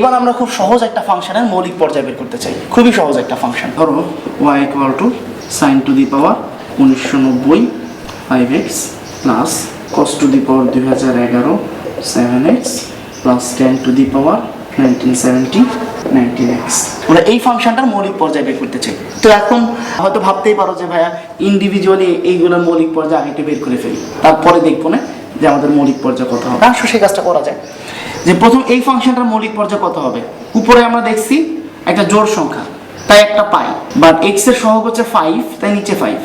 এবার আমরা খুব সহজ একটা ফাংশনের মৌলিক পর্যায় বের করতে চাই। খুবই সহজ একটা ফাংশন। ধরো Y equal to sin to the power উনিশশো নব্বই five X plus cos to the power দুই হাজার এগারো seven X plus ten to the power nineteen seventy nineteen X আমরা এই ফাংশনটার মৌলিক পর্যায় বের করতে চাই। তো এখন হয়তো ভাবতেই পারো যে ভাইয়া ইন্ডিভিজুয়ালি এইগুলোর মৌলিক পর্যায় আগে একটু বের করে ফেলি। তারপরে দেখব না। যে আমাদের মৌলিক পর্যায় কত হবে। আসো সেই কাজটা করা যায়। যে প্রথম এই ফাংশনটার মৌলিক পর্যায় কত হবে? উপরে আমরা দেখছি একটা জোড় সংখ্যা তাই একটা পাই বাট এক্সের সহগ হচ্ছে ফাইভ তাই নিচে ফাইভ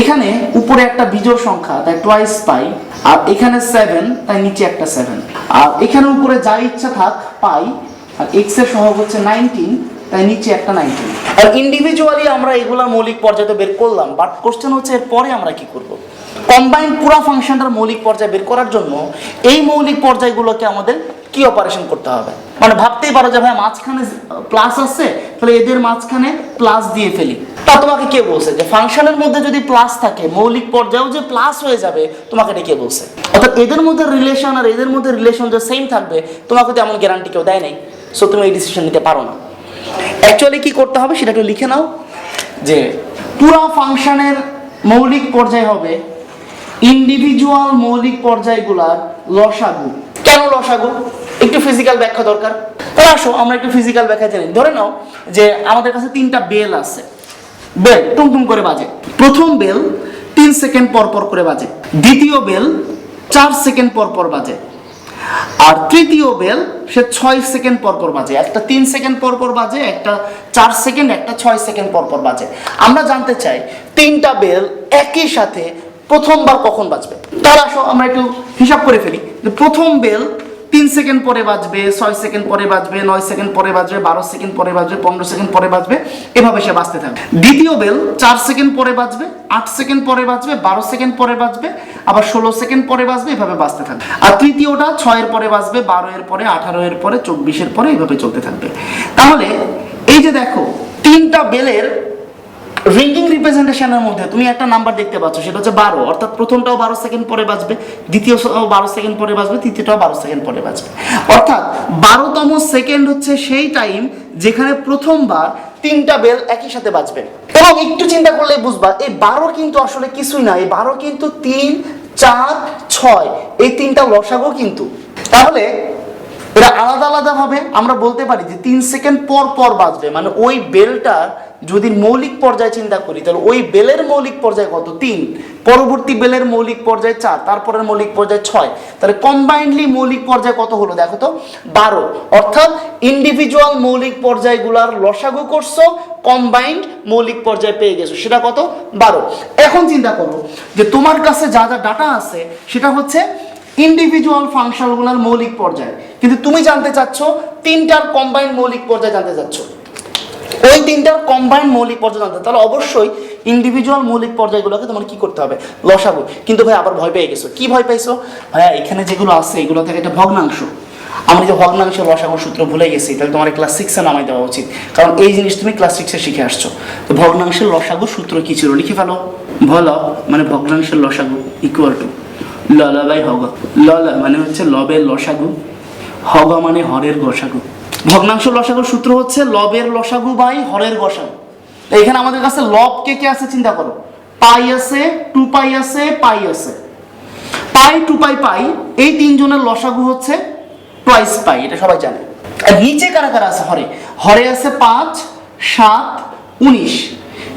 এখানে উপরে একটা বিজোড় সংখ্যা তাই টোয়াইস পাই আর এখানে সেভেন তাই নিচে একটা সেভেন আর এখানে উপরে যা ইচ্ছা থাক পাই আর এক্সের সহগ হচ্ছে নাইনটিন নিচে একটা নাইনটিন আর ইন্ডিভিজুয়ালি আমরা এগুলা মৌলিক পর্যায় বের করলাম বাট কোশ্চেন হচ্ছে এরপরে আমরা কি করব? কম্বাইন পুরো ফাংশনটার মৌলিক পর্যায় বের করার জন্য এই মৌলিক পর্যায়গুলোকে আমাদের কি অপারেশন করতে হবে? মানে ভাবতেই পারো যে ভাই মাঝখানে প্লাস আছে, তাহলে এদের মাঝখানে প্লাস দিয়ে ফেলি। তা তোমাকে কে বলছে? যে ফাংশনের মধ্যে যদি প্লাস থাকে, মৌলিক পর্যায়েও যে প্লাস হয়ে যাবে, তোমাকে এটা কে বলছে? অর্থাৎ এদের মধ্যে রিলেশন আর এদের মধ্যে রিলেশন যে সেম থাকবে, তোমাকে তো এমন গ্যারান্টি কেউ দেয় নাই। সো তুমি এই ডিসিশন নিতে পারো না। অ্যাকচুয়ালি কি করতে হবে সেটা একটু লিখে নাও। যে পুরা ফাংশনের মৌলিক পর্যায় হবে ইন্ডিভিজুয়াল মৌলিক পর্যায়গুলার লসাগু। কেন লসাগু? একটু ফিজিক্যাল ব্যাখ্যা দরকার। তাহলে আসো, আমরা একটু ফিজিক্যাল ব্যাখ্যা জানি। ধরে নাও যে আমাদের কাছে তিনটা বেল আছে। বেল টুমটুম করে বাজে। প্রথম বেল তিন সেকেন্ড পর পর করে বাজে। দ্বিতীয় বেল চার সেকেন্ড পর পর বাজে। আর তৃতীয় বেল সে ছয় সেকেন্ড পরপর পর বাজে। একটা তিন সেকেন্ড পরপর পর বাজে, একটা চার সেকেন্ড একটা ছয় সেকেন্ড পরপর পর বাজে। আমরা জানতে চাই, তিনটা বেল একই সাথে প্রথমবার কখন বাজবে? তার আসো, আমরা একটু হিসাব করে ফেলি। প্রথম বেল তিন সেকেন্ড পরে বাজবে ছয় সেকেন্ড পরে বাজবে নয় সেকেন্ড পরে বাজবে বারো সেকেন্ড পরে বাজবে পনেরো সেকেন্ড পরে বাজবে এভাবে সে বাঁচতে থাকবে দ্বিতীয় বেল চার সেকেন্ড পরে বাজবে আট সেকেন্ড পরে বাজবে বারো সেকেন্ড পরে বাজবে আবার ষোলো সেকেন্ড পরে বাজবে এভাবে বাঁচতে থাকবে আর তৃতীয়টা ছয়ের পরে বাজবে বারো এর পরে আঠারো এর পরে চব্বিশের পরে এভাবে চলতে থাকবে তাহলে এই যে দেখো তিনটা বেলের রিঙ্গিং রিপ্রেজেন্টেশনের মধ্যে তুমি একটা নাম্বার দেখতে পাচ্ছ, সেটা হচ্ছে বারো। অর্থাৎ প্রথমটাও বারো সেকেন্ড পরে বাজবে দ্বিতীয় বারো সেকেন্ড পরে বাজবে, তৃতীয়টাও বারো সেকেন্ড পরে বাজবে। অর্থাৎ বারোতম সেকেন্ড হচ্ছে সেই টাইম যেখানে প্রথমবার তিনটা বেল একই সাথে বাজবে। এবং একটু চিন্তা করলে বুঝবা, এই বারো কিন্তু আসলে কিছুই না, এই বারো কিন্তু তিন, চার, ছয়, এই তিনটা লসাগু কিন্তু। তাহলে এরা আলাদা আলাদা ভাবে আমরা বলতে পারি যে তিন সেকেন্ড পর পর বাজবে মানে ওই বেলটার যদি মৌলিক পর্যায়ে চিন্তা করি, তাহলে ওই বেলের মৌলিক পর্যায় কত? তিন। পরবর্তী বেলের মৌলিক পর্যায়ে চার, তারপরের মৌলিক পর্যায় ছয়। তাহলে কম্বাইন্ডলি মৌলিক পর্যায় কত হলো? দেখো তো, বারো। অর্থাৎ ইন্ডিভিজুয়াল মৌলিক পর্যায়গুলার লসাগু করছ কম্বাইন্ড মৌলিক পর্যায়ে পেয়ে গেছো। সেটা কত? বারো। এখন চিন্তা করো যে তোমার কাছে যা যা ডাটা আছে, সেটা হচ্ছে ইন্ডিভিজুয়াল ফাংশনগুলোর মৌলিক পর্যায়ে। কিন্তু তুমি জানতে চাচ্ছ, তিনটার কম্বাইন্ড মৌলিক পর্যায়ে জানতে চাচ্ছ। ওই তিনটার কম্বাইন্ড মৌলিক পর্যায় জানতে তাহলে অবশ্যই ইন্ডিভিজুয়াল মৌলিক পর্যায়গুলোকে তোমার কি করতে হবে? লসাগু। কিন্তু ভাই, আবার ভয় পেয়ে গেছো। কি ভয় পাইছো ভাইয়া, এখানে যেগুলো আছে, এগুলো থেকে একটা ভগ্নাংশ। আমি যে ভগ্নাংশ লসাগু সূত্র ভুলে গেছি, তাহলে তোমার ক্লাস সিক্সে নামাই দেওয়া উচিত। কারণ এই জিনিস তুমি ক্লাস সিক্সে শিখে আসছো। তো ভগ্নাংশের লসাগু সূত্র কি ছিল? লিখে ফেলো। ভল মানে ভগ্নাংশের লসাগু ইকুয়াল টু লল বাই হগ। লল মানে হচ্ছে লবের লসাগু। হগ মানে হরের গসাগু ভগ্নাংশ লসাগুর সূত্র হচ্ছে লবের লসাগু বাই হরের গসাগু এখানে আমাদের কাছে লব কে কে আছে চিন্তা করো। পাই আছে, টু পাই আছে পাই আছে। পাই, টু পাই পাই, এই তিনজনের লসাগু হচ্ছে টুয়াইস পাই, এটা সবাই জানে। আর নিচে কারা কারা আছে? হরে। হরে আছে পাঁচ, সাত, উনিশ।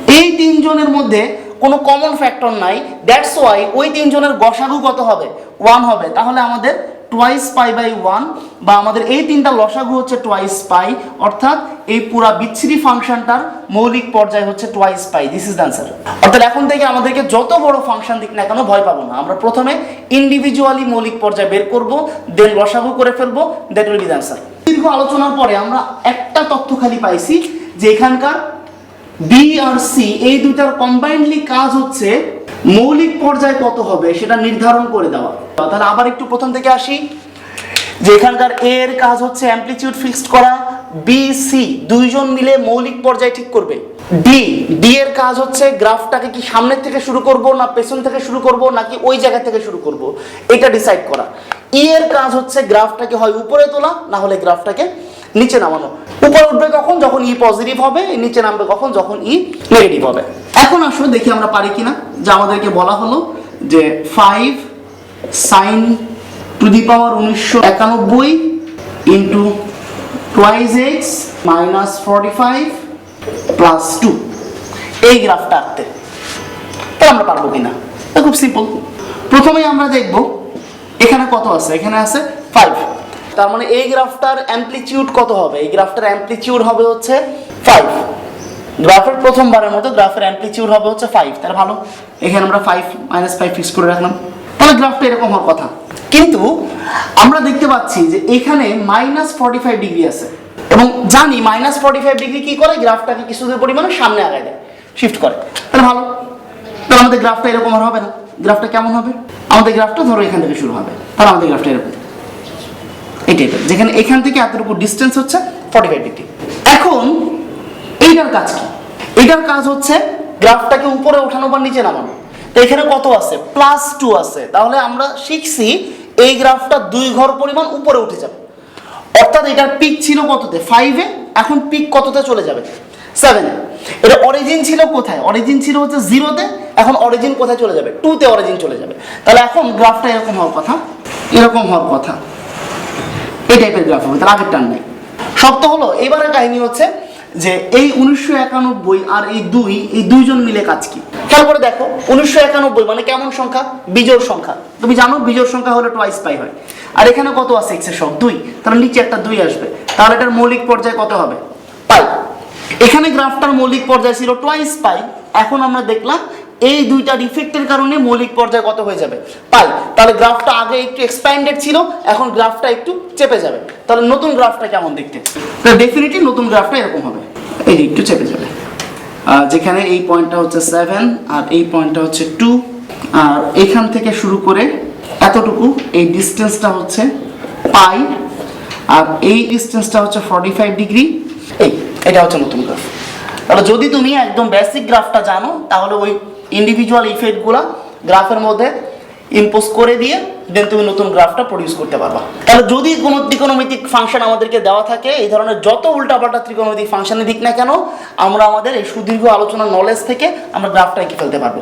এই তিনজনের মধ্যে কোনো কমন ফ্যাক্টর নাই দ্যাটস ওয়াই ওই তিনজনের গসাগু কত হবে? ওয়ান হবে। তাহলে আমাদের টোয়াইস পাই বাই ওয়ান বা আমাদের এই তিনটা লসাগু হচ্ছে টোয়াইস পাই অর্থাৎ এই পুরা বিচ্ছিরি ফাংশনটার মৌলিক পর্যায় হচ্ছে twice pi this is the answer অর্থাৎ এখন থেকে আমাদেরকে যত বড় ফাংশন দিক না কেন ভয় পাবো না। আমরা প্রথমে ইন্ডিভিজুয়ালি মৌলিক পর্যায় বের করব দেন লসাগু করে ফেলব that will be the answer দীর্ঘ আলোচনার পরে আমরা একটা তথ্য খালি পাইছি যে এখানকার বি আর সি এই দুটার কম্বাইন্ডলি কাজ হচ্ছে মৌলিক পর্যায় কত হবে সেটা নির্ধারণ করে দেওয়া। তাহলে আবার একটু প্রথম থেকে আসি। যে এখানকার এ এর কাজ হচ্ছে অ্যামপ্লিটিউড ফিক্সড করা বি সি দুইজন মিলে মৌলিক পর্যায় ঠিক করবে। ডি ডি এর কাজ হচ্ছে গ্রাফটাকে কি সামনের থেকে শুরু করব না পেছন থেকে শুরু করব নাকি ওই জায়গা থেকে শুরু করব, এটা ডিসাইড করা। ই এর কাজ হচ্ছে গ্রাফটাকে হয় উপরে তোলা, না হলে গ্রাফটাকে নিচে নামানো। উপরে উঠবে কখন? যখন ই পজিটিভ হবে, নিচে নামবে কখন? যখন ই নেগেটিভ হবে। এখন আসলে দেখি আমরা পারি কিনা, যে আমাদেরকে বলা হলো যে five sine to the power উনিশশো একানব্বই into twice x minus forty five plus two এই গ্রাফটা আঁকতে। তাহলে আমরা পারব কিনা? খুব সিম্পল প্রথমেই আমরা দেখব, এখানে কত আছে? এখানে আছে ফাইভ তার মানে এই গ্রাফটার অ্যাম্পলিটিউড কত হবে? এই গ্রাফটার অ্যাম্পলিটিউড হবে হচ্ছে ফাইভ গ্রাফের প্রথমবারের মতো গ্রাফের অ্যাম্পলিটিউড হবে হচ্ছে ফাইভ তাহলে ভালো। এখানে আমরা ফাইভ মাইনাস ফাইভ ফিক্স করে রাখলাম। তাহলে গ্রাফটা এরকম হওয়ার কথা। কিন্তু আমরা দেখতে পাচ্ছি যে এখানে মাইনাস ফর্টি ফাইভ ডিগ্রি আছে। এবং জানি মাইনাস ফর্টি ফাইভ ডিগ্রি কি করে? গ্রাফটাকে কিছুদের পরিমাণে সামনে আগায় দেয়। শিফট করে। তাহলে ভালো। তাহলে আমাদের গ্রাফটা এরকম আর হবে না। গ্রাফটা কেমন হবে? আমাদের গ্রাফটা ধরো এখান থেকে শুরু হবে। তাহলে আমাদের গ্রাফটা এরকম। এই টাইপের যেখানে এখান থেকে এতটুকু ডিস্টেন্স হচ্ছে ফর্টি ফাইভ ডিগ্রি এখন এইটার কাজ কি? এটার কাজ হচ্ছে গ্রাফটাকে উপরে ওঠানো বা নিচে নামানো। তো এখানে কত আছে? প্লাস টু আছে। তাহলে আমরা শিখছি এই গ্রাফটা দুই ঘর পরিমাণ উপরে উঠে যাবে। অর্থাৎ এটার পিক ছিল কততে? ফাইভে এখন পিক কততে চলে যাবে? সেভেনে এটা অরিজিন ছিল কোথায়? অরিজিন ছিল হচ্ছে জিরোতে এখন অরিজিন কোথায় চলে যাবে? টুতে অরিজিন চলে যাবে। তাহলে এখন গ্রাফটা এরকম হওয়ার কথা। এরকম হওয়ার কথা। এই টাইপের গ্রাফ হবে তাহলে আগের টান নেই। শক্ত হলো, এবারের কাহিনী হচ্ছে যে এই উনিশশো একানব্বই আর এই দুই, এই দুইজন মিলে কাজ কি? খেয়াল করে দেখো, উনিশশো একানব্বই মানে কেমন সংখ্যা? বিজোড় সংখ্যা। তুমি জানো, বিজোড় সংখ্যা হলে টোয়াইস পাই হয়। আর এখানে কত আছে? এক্সের সব দুই। তাহলে নিচে একটা দুই আসবে। তাহলে এটার মৌলিক পর্যায়ে কত হবে? পাই এখানে গ্রাফটার মৌলিক পর্যায় ছিল টোয়াইস পাই এখন আমরা দেখলাম এই দুইটা ডিফেক্টের কারণে মৌলিক পর্যায় কত হয়ে যাবে? পাই তাহলে গ্রাফটা আগে একটু এক্সপ্যান্ডেড ছিল, এখন গ্রাফটা একটু চেপে যাবে। তাহলে নতুন গ্রাফটা কেমন দেখতে? ডেফিনেটলি নতুন গ্রাফটা এরকম হবে। এই একটু চেপে যাবে। যেখানে এই পয়েন্টটা হচ্ছে সেভেন আর এই পয়েন্টটা হচ্ছে টু আর এখান থেকে শুরু করে এতটুকু, এই ডিস্টেন্সটা হচ্ছে পাই আর এই ডিস্টেন্সটা হচ্ছে ফর্টি ফাইভ ডিগ্রি এই, এটা হচ্ছে নতুন গ্রাফ তাহলে যদি তুমি একদম বেসিক গ্রাফটা জানো, তাহলে ওই ইন্ডিভিজুয়াল ইফেক্টগুলো গ্রাফের মধ্যে ইম্পোজ করে দিয়ে দেন তুমি নতুন গ্রাফটা প্রডিউস করতে পারবা। তাহলে যদি কোনো ত্রিকোণমিতিক ফাংশন আমাদেরকে দেওয়া থাকে, এই ধরনের যত উল্টাপাল্টা ত্রিকোণমিতিক ফাংশনের দিক না কেন, আমরা আমাদের এই সুদীর্ঘ আলোচনা নলেজ থেকে আমরা গ্রাফটা এঁকে ফেলতে পারব।